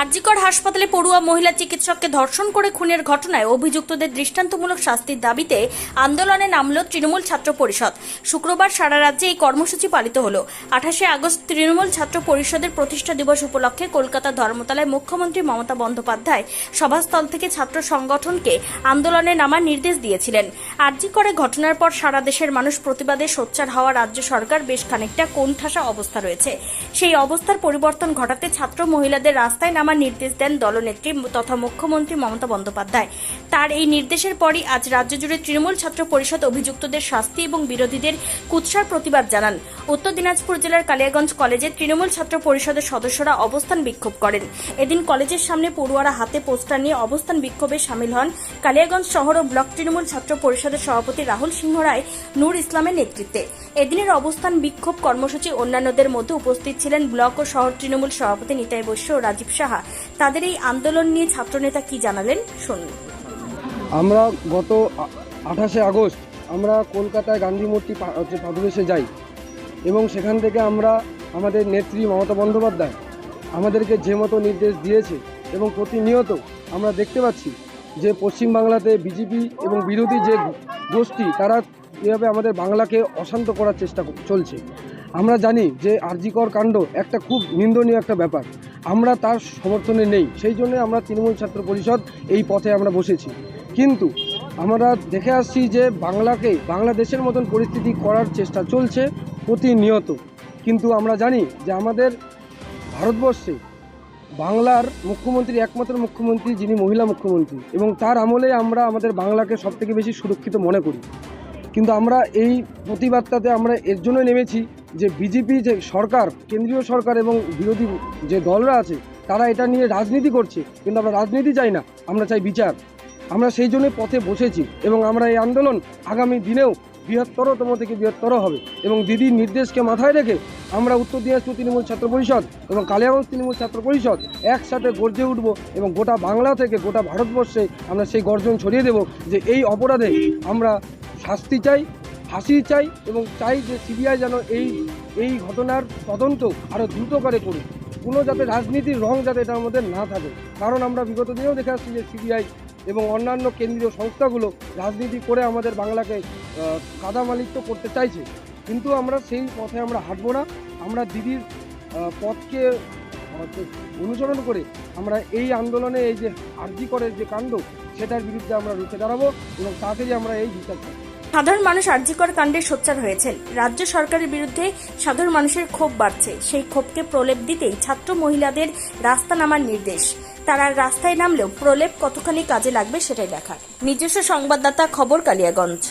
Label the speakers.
Speaker 1: আরজিকর হাসপাতালে পড়ুয়া মহিলা চিকিৎসককে ধর্ষণ করে খুনের ঘটনায় অভিযুক্তদের দৃষ্টান্তমূলক শাস্তির দাবিতে আন্দোলনে নামল তৃণমূল ছাত্র পরিষদ। শুক্রবার সারা রাজ্যে এই কর্মসূচি পালিত হল। আঠাশে আগস্ট তৃণমূল ছাত্র পরিষদের প্রতিষ্ঠা দিবস উপলক্ষে কলকাতা ধর্মতলায় মুখ্যমন্ত্রী মমতা বন্দ্যোপাধ্যায় সভাস্থল থেকে ছাত্র সংগঠনকে আন্দোলনে নামার নির্দেশ দিয়েছিলেন। আরজিকরে ঘটনার পর সারা দেশের মানুষ প্রতিবাদে সোচ্চার হওয়া রাজ্য সরকার বেশ খানিকটা কোণঠাসা অবস্থা রয়েছে। সেই অবস্থার পরিবর্তন ঘটাতে ছাত্র মহিলাদের রাস্তায় নামার নির্দেশ দেন দলনেত্রী তথা মুখ্যমন্ত্রী মমতা বন্দ্যোপাধ্যায়। তার এই নির্দেশের পরই আজ রাজ্য জুড়ে তৃণমূল ছাত্র পরিষদ অভিযুক্তদের শাস্তি এবং বিরোধীদের কুৎসার প্রতিবাদ জানান। উত্তর দিনাজপুর জেলার কালিয়াগঞ্জ কলেজে তৃণমূল ছাত্র পরিষদের সদস্যরা অবস্থান বিক্ষোভ করেন। এদিন কলেজের সামনে পড়ুয়ারা হাতে পোস্টার নিয়ে অবস্থান বিক্ষোভে সামিল হন কালিয়াগঞ্জ শহর ও ব্লক তৃণমূল ছাত্র পরিষদের সভাপতি রাহুল সিংহ রায়, নূর ইসলামের নেতৃত্বে। এদিনের অবস্থান বিক্ষোভ কর্মসূচি অন্যান্যদের মধ্যে উপস্থিত ছিলেন ব্লক ও শহর তৃণমূল সভাপতি নিতাই বৈশ্য ও রাজীব সাহা। তাদের এই আন্দোলন নিয়ে ছাত্রনেতা কি জানালেন, শুনুন।
Speaker 2: আমরা গত আঠাশে আগস্ট আমরা কলকাতায় গান্ধী মূর্তি পাদদেশে যাই। এবং সেখান থেকে আমরা আমাদের নেত্রী মমতা বন্দ্যোপাধ্যায় আমাদেরকে যে মতো নির্দেশ দিয়েছে এবং প্রতিনিয়ত আমরা দেখতে পাচ্ছি যে পশ্চিমবাংলাতে বিজেপি এবং বিরোধী যে গোষ্ঠী, তারা কীভাবে আমাদের বাংলাকে অশান্ত করার চেষ্টা চলছে। আমরা জানি যে আরজিকর কাণ্ড একটা খুব নিন্দনীয় একটা ব্যাপার। আমরা তার সমর্থনে নেই। সেই জন্য আমরা তৃণমূল ছাত্র পরিষদ এই পথে আমরা বসেছি। কিন্তু আমরা দেখে আসছি যে বাংলাকে, বাংলাদেশের মতন পরিস্থিতি করার চেষ্টা চলছে প্রতিনিয়ত। কিন্তু আমরা জানি যে আমাদের ভারতবর্ষে বাংলার মুখ্যমন্ত্রী একমাত্র মুখ্যমন্ত্রী যিনি মহিলা মুখ্যমন্ত্রী এবং তার আমলে আমরা আমাদের বাংলাকে সবথেকে বেশি সুরক্ষিত মনে করি। কিন্তু আমরা এই প্রতিবাদটাতে আমরা এর জন্য নেমেছি যে বিজেপি যে সরকার, কেন্দ্রীয় সরকার এবং বিরোধী যে দলরা আছে, তারা এটা নিয়ে রাজনীতি করছে। কিন্তু আমরা রাজনীতি চাই না, আমরা চাই বিচার। আমরা সেই জন্যই পথে বসেছি এবং আমরা এই আন্দোলন আগামী দিনেও বৃহত্তরতম থেকে বৃহত্তর হবে এবং দিদির নির্দেশকে মাথায় রেখে আমরা উত্তর দিনাজপুর তৃণমূল ছাত্র পরিষদ এবং কালিয়াগঞ্জ তৃণমূল ছাত্র পরিষদ একসাথে গর্জে উঠব এবং গোটা বাংলা থেকে গোটা ভারতবর্ষে আমরা সেই গর্জন ছড়িয়ে দেব যে এই অপরাধে আমরা শাস্তি চাই, ফাঁসি চাই এবং চাই যে সিবিআই যেন এই এই ঘটনার তদন্ত আরও দ্রুত করে করুক। কোনো যাতে রাজনীতির রং যাতে এটার মধ্যে না থাকে। কারণ আমরা বিগত দিনেও দেখে আসছি যে সিবিআই এবং অন্যান্য কেন্দ্রীয় সংস্থাগুলো রাজনীতি করে আমাদের বাংলাকে কাদামালিত্য করতে চাইছে। কিন্তু আমরা সেই পথে আমরা হাঁটবো না। আমরা দিদির পথকে অনুসরণ করে আমরা এই আন্দোলনে এই যে আর্জি করে যে কাণ্ড, সেটার বিরুদ্ধে আমরা রুখে দাঁড়াবো এবং তাড়াতাড়ি আমরা এই বিচার
Speaker 1: সাধারণ মানুষ আর্যিকর কাণ্ডে সোচ্চার হয়েছেন। রাজ্য সরকারের বিরুদ্ধে সাধারণ মানুষের ক্ষোভ বাড়ছে। সেই ক্ষোভকে প্রলেপ দিতেই ছাত্র মহিলাদের রাস্তা নামার নির্দেশ। তারা রাস্তায় নামলেও প্রলেপ কতখানি কাজে লাগবে সেটাই দেখার। নিজস্ব সংবাদদাতা খবর কালিয়াগঞ্জ।